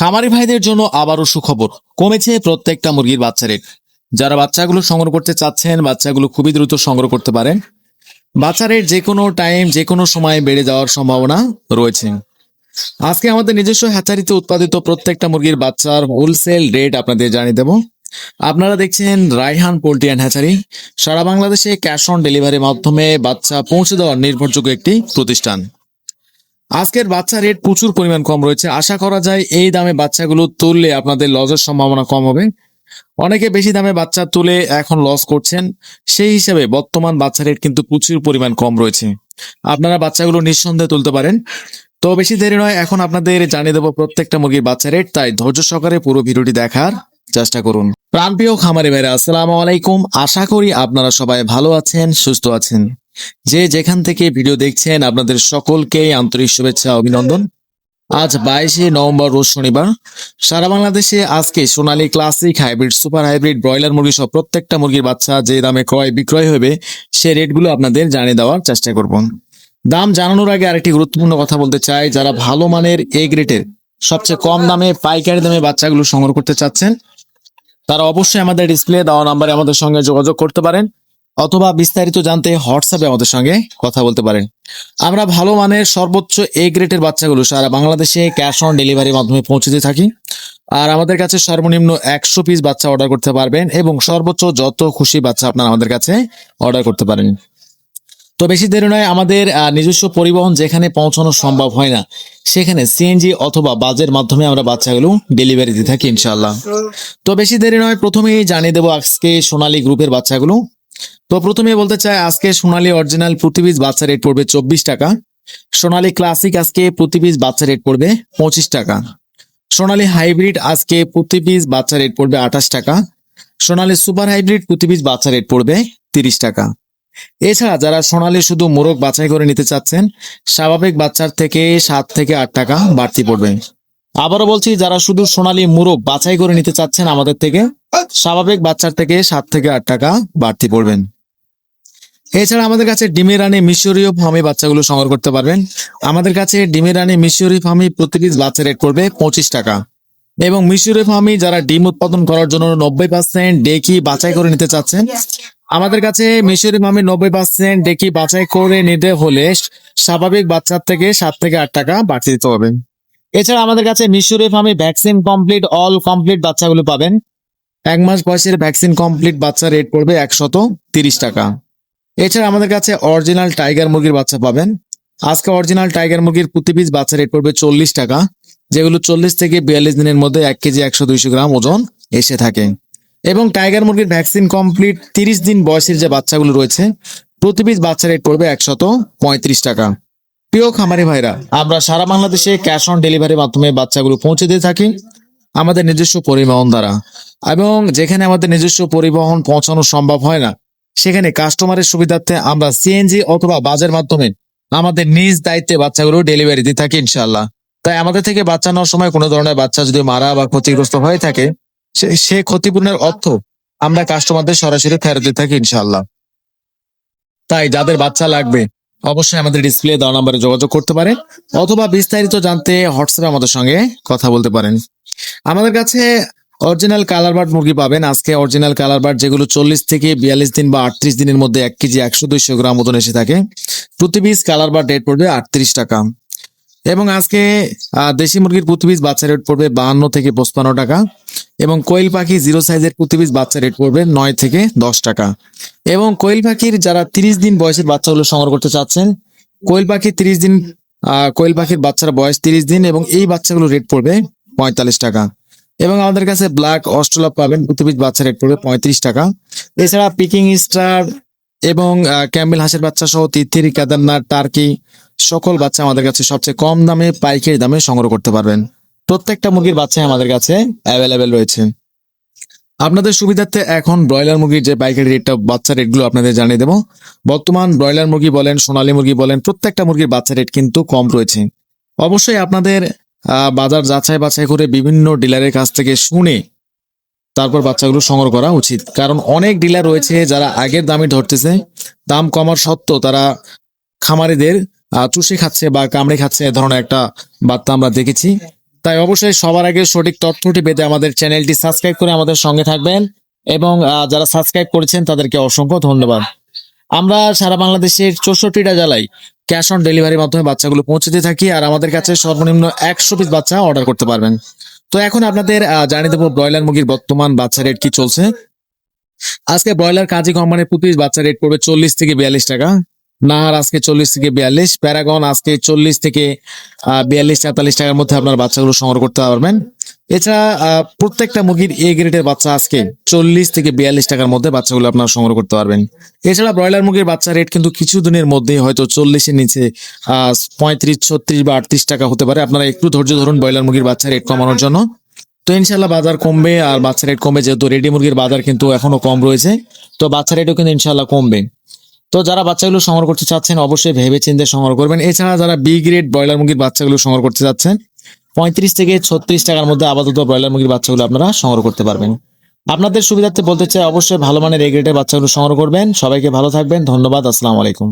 খামারি ভাইদের জন্য আবারও সুখবর। কমেছে প্রত্যেকটা মুরগির বাচ্চা রেট যারা বাচ্চাগুলো সংগ্রহ করতে চাচ্ছেন, বাচ্চাগুলো খুবই দ্রুত সংগ্রহ করতে পারেন। বাচ্চা রেট যে কোনো টাইম যে কোনো সময় বেড়ে যাওয়ার সম্ভাবনা রয়েছে। আজকে আমাদের নিজস্ব হ্যাচারিতে উৎপাদিত প্রত্যেকটা মুরগির বাচ্চার হোলসেল রেট আপনাদের জানিয়ে দেব। আপনারা দেখছেন রাইহান পোল্ট্রি অ্যান্ড হ্যাচারি সারা বাংলাদেশে ক্যাশ অন ডেলিভারির মাধ্যমে বাচ্চা পৌঁছে দেওয়ার নির্ভরযোগ্য একটি প্রতিষ্ঠান। আজকের বাচ্চা রেট প্রচুর পরিমাণ কম রয়েছে। আশা করা যায় এই দামে বাচ্চাগুলো তুললে আপনাদের লসের সম্ভাবনা কম হবে। অনেকে বেশি দামে বাচ্চা তুলে এখন লস করছেন। সেই হিসাবে বর্তমান বাচ্চা রেট কিন্তু প্রচুর পরিমাণ কম রয়েছে। আপনারা বাচ্চাগুলো নিঃসন্দেহে তুলতে পারেন। তো বেশি দেরি নয়, এখন আপনাদের জানিয়ে দেবো প্রত্যেকটা মুরগির বাচ্চা রেট তাই ধৈর্য সহকারে পুরো ভিডিওটি দেখার চেষ্টা করুন। প্রাণপ্রিয় খামারি ভাইরা, আসসালামু আলাইকুম। আশা করি আপনারা সবাই ভালো আছেন, সুস্থ আছেন। যে যেখান থেকে ভিডিও দেখছেন, আপনাদের সকলকে আন্তরিক শুভেচ্ছা অভিনন্দন। আজ বাইশে নভেম্বর, রোজ শনিবার। সারা বাংলাদেশে আজকে Sonali classic hybrid, super hybrid broiler মুরগি সহ প্রত্যেকটা মুরগির বাচ্চা যে দামে ক্রয় বিক্রয় হবে, সে রেটগুলো আপনাদের জানিয়ে দেওয়ার চেষ্টা করব। দাম জানানোর আগে আরেকটি গুরুত্বপূর্ণ কথা বলতে চাই। যারা ভালো মানের এ গ্রেডের, সবচেয়ে কম দামে, পাইকারি দামে বাচ্চাগুলো সংগ্রহ করতে চাচ্ছেন, তারা অবশ্যই আমাদের ডিসপ্লে দেওয়া নাম্বারে আমাদের সঙ্গে যোগাযোগ করতে পারেন। অথবা বিস্তারিত জানতে হোয়াটসঅ্যাপে আমাদের সঙ্গে কথা বলতে পারেন। আমরা ভালো মানের সর্বোচ্চ এ গ্রেডের বাচ্চাগুলো সারা বাংলাদেশে ক্যাশ অন ডেলিভারির মাধ্যমে পৌঁছে দিয়ে থাকি। আর আমাদের কাছে সর্বনিম্ন একশো পিস বাচ্চা অর্ডার করতে পারবেন এবং সর্বোচ্চ যত খুশি বাচ্চা আপনারা আমাদের কাছে অর্ডার করতে পারেন। তো বেশি দেরি নয়, আমাদের নিজস্ব পরিবহন যেখানে পৌঁছানো সম্ভব হয় না, সেখানে সিএনজি অথবা বাজের মাধ্যমে আমরা বাচ্চাগুলো ডেলিভারি দিয়ে থাকি ইনশাল্লাহ তো বেশি দেরি নয়, প্রথমেই জানিয়ে দেবো আজকে সোনালী গ্রুপের বাচ্চাগুলো। তো প্রথমে বলতে চাই, আজকে সোনালী অরিজিনাল প্রতি বাচ্চা রেট পড়বে চব্বিশ টাকা। সোনালী ক্লাসিক আজকে প্রতি বাচ্চা রেট পড়বে পঁচিশ টাকা। সোনালী হাইব্রিড আজকে প্রতি বাচ্চা রেট পড়বে আঠাশ টাকা। সোনালী সুপার হাইব্রিড প্রতি বাচ্চা রেট পড়বে তিরিশ টাকা। এছাড়া যারা সোনালী শুধু মোরগ বাছাই করে নিতে চাচ্ছেন, স্বাভাবিক বাচ্চার থেকে সাত থেকে আট টাকা বাড়তি পড়বে। আবারও বলছি, যারা শুধু সোনালী মোরগ বাছাই করে নিতে চাচ্ছেন আমাদের থেকে, স্বাভাবিক বাচ্চার থেকে সাত থেকে আট টাকা বাড়তি পড়বেন। এছাড়া আমাদের কাছে ডিমের রানী মিশরীয় ফার্মে বাচ্চাগুলো সংগ্রহ করতে পারবেন। আমাদের কাছে ডিমের রানী মিশরীয় ফার্মে প্রতি পিস বাচ্চা রেট করবে পঁচিশ টাকা। এবং মিশরীয় ফার্মে যারা ডিম উৎপাদন করার জন্য নব্বই পার্সেন্ট ডেকি বাছাই করে নিতে চাচ্ছেন, আমাদের কাছে মিশরি ফার্মে নব্বই পার্সেন্ট ডেকি বাছাই করে নিতে হলে স্বাভাবিক বাচ্চার থেকে সাত থেকে আট টাকা বাড়তি দিতে হবে। এছাড়া আমাদের কাছে মিশরি ফার্মে ভ্যাকসিন কমপ্লিট, অল কমপ্লিট বাচ্চাগুলো পাবেন। এক মাস বয়সের ভ্যাকসিন কমপ্লিট বাচ্চা রেট পড়বে একশত তিরিশ টাকা। এছাড়া আমাদের কাছে অরিজিনাল টাইগার মুরগির বাচ্চা পাবেন। আজকে অরিজিনাল টাইগার মুরগির প্রতি পিস বাচ্চা রেট পড়বে চল্লিশ টাকা, যেগুলো চল্লিশ থেকে বিয়াল্লিশ দিনের মধ্যে এক কেজি একশো দুইশো গ্রাম ওজন এসে থাকে। এবং টাইগার মুরগির ভ্যাকসিন কমপ্লিট তিরিশ দিন বয়সের যে বাচ্চাগুলো রয়েছে, প্রতি পিস বাচ্চা রেট পড়বে একশত পঁয়ত্রিশ টাকা। প্রিয় খামারি ভাইরা, আমরা সারা বাংলাদেশে ক্যাশ অন ডেলিভারির মাধ্যমে বাচ্চাগুলো পৌঁছে দিয়ে থাকি, আমাদের নিজস্ব পরিবহন দ্বারা। এবং যেখানে আমাদের নিজস্ব পরিবহন পৌঁছানো সম্ভব হয় না সেখানে কাস্টমারের সুবিধার্থে আমরা সিএনজি অথবা বাজের মাধ্যমে আমাদের নিজ দায়িত্বে বাচ্চাগুলো ডেলিভারি দিয়ে থাকি ইনশাল্লাহ তাই আমাদের থেকে বাচ্চা নেওয়ার সময় কোনো ধরনের বাচ্চা যদি মারা বা ক্ষতিগ্রস্ত হয়ে থাকে, সে- ক্ষতিপূরণের অর্থ আমরা কাস্টমারদের সরাসরি ফেরত দিয়ে থাকি ইনশাল্লাহ তাই যাদের বাচ্চা লাগবে, অবশ্যই আমাদের ডিসপ্লে দেওয়া নাম্বারে যোগাযোগ করতে পারেন, অথবা বিস্তারিত জানতে হোয়াটসঅ্যাপে আমাদের সঙ্গে কথা বলতে পারেন। আমাদের কাছে অরিজিনাল কালার বার্ড মুরগি পাবেন। আজকে অরিজিনাল কালার বার্ড যেগুলো চল্লিশ থেকে বিয়াল্লিশ দিন বা আটত্রিশ দিনের মধ্যে এক কেজি একশো দুইশো গ্রাম ওজন এসে থাকে। প্রতি পিস কালার বার্ড রেট পড়বে আটত্রিশ টাকা। এবং আজকে দেশি মুরগির প্রতি পিস বাচ্চা রেট পড়বে বাহান্ন থেকে পঁচপান্ন টাকা। এবং কোয়েল পাখি জিরো সাইজের প্রতি পিস বাচ্চা রেট পড়বে নয় থেকে দশ টাকা। এবং কোয়েল পাখির যারা তিরিশ দিন বয়সের বাচ্চাগুলো সংগ্রহ করতে চাচ্ছেন, কোয়েল পাখি তিরিশ দিন কোয়েল পাখির বাচ্চার বয়স তিরিশ দিন এবং এই বাচ্চাগুলো রেট পড়বে পঁয়তাল্লিশ টাকা। এবং আমাদের কাছে ব্ল্যাক অস্ট্রেলা পাবেন। প্রতি পিস বাচ্চা রেট পড়বে পঁয়ত্রিশ টাকা। এছাড়া পিকিং স্টার এবং ক্যাম্বেল হাঁসের বাচ্চা সহ তিথিরি কেদারনাথ, টার্কি সকল বাচ্চা আমাদের কাছে সবচেয়ে কম দামে, পাইকারি দামে সংগ্রহ করতে পারবেন। প্রত্যেকটা মুরগির বাচ্চা আমাদের কাছে অ্যাভেলেবেল রয়েছে। আপনাদের সুবিধার্থে এখন ব্রয়লার মুরগির যে পাইকারি রেটটা বাচ্চা রেটগুলো আপনাদের জানিয়ে দেবো। বর্তমান ব্রয়লার মুরগি বলেন, সোনালী মুরগি বলেন, প্রত্যেকটা মুরগির বাচ্চা রেট কিন্তু কম রয়েছে। অবশ্যই আপনাদের বাজার যাচাই বাছাই করে বিভিন্ন ডিলারের কাছ থেকে শুনে তারপর বাচ্চাগুলো সংগ্রহ করা উচিত। কারণ অনেক ডিলার রয়েছে যারা আগের দামই ধরতেছে, দাম কমার সত্ত্বেও তারা খামারিদের চুষে খাচ্ছে বা কামড়ে খাচ্ছে এ ধরনের একটা বার্তা আমরা দেখেছি। তাই অবশ্যই সবার আগে সঠিক তথ্যটি পেতে আমাদের চ্যানেলটি সাবস্ক্রাইব করে আমাদের সঙ্গে থাকবেন এবং যারা সাবস্ক্রাইব করেছেন তাদেরকে অসংখ্য ধন্যবাদ। আমরা সারা বাংলাদেশের চৌষট্টিটা জেলায় ক্যাশ অন ডেলিভারির মাধ্যমে বাচ্চাগুলো পৌঁছে দিয়ে থাকি আর আমাদের কাছে সর্বনিম্ন একশো পিস বাচ্চা অর্ডার করতে পারবেন। তো এখন আপনাদের জানিয়ে দেবো ব্রয়লার মুরগির বর্তমান বাচ্চা রেট কি চলছে। আজকে ব্রয়লার কাজী কোম্পানির প্রতি বাচ্চা রেট পড়বে চল্লিশ থেকে বিয়াল্লিশ টাকা। নাহার আজকে চল্লিশ থেকে বিয়াল্লিশ, প্যারাগন আজকে চল্লিশ থেকে বিয়াল্লিশ, তেতাল্লিশ টাকার মধ্যে আপনার বাচ্চাগুলো সংগ্রহ করতে পারবেন। এছাড়া প্রত্যেকটা মুরগির এ গ্রেডের বাচ্চা আজকে চল্লিশ থেকে বিয়াল্লিশ টাকার মধ্যে বাচ্চাগুলো আপনারা সংগ্রহ করতে পারবেন। এছাড়া ব্রয়লার মুরগির বাচ্চা রেট কিন্তু কিছু দিনের মধ্যেই হয়তো চল্লিশের নিচে পঁয়ত্রিশ, ছত্রিশ বা আটত্রিশ টাকা হতে পারে। আপনারা একটু ধৈর্য ধরুন ব্রয়লার মুরগির বাচ্চা রেট কমানোর জন্য। তো ইনশাল্লাহ বাজার কমবে আর বাচ্চা রেট কমবে, যেহেতু রেডি মুরগির বাজার কিন্তু এখনও কম রয়েছে, তো বাচ্চা রেটও কিন্তু ইনশাল্লাহ কমবে। তো যারা বাচ্চাগুলো সংগ্রহ করতে চাচ্ছেন, অবশ্যই ভেবে চিন্তে সংগ্রহ করবেন। এছাড়া যারা বি গ্রেড ব্রয়লার মুরগির বাচ্চাগুলো সংগ্রহ করতে যাচ্ছেন পঁয়ত্রিশ থেকে ছত্রিশ টাকার মধ্যে আপাতত ব্রয়লার মুরগির বাচ্চাগুলো আপনারা সংগ্রহ করতে পারবেন। আপনাদের সুবিধার্থে বলতে চাই, অবশ্যই ভালো মানের এগ্রেটের বাচ্চাগুলো সংগ্রহ করবেন। সবাইকে ভালো থাকবেন। ধন্যবাদ। আসসালামু আলাইকুম।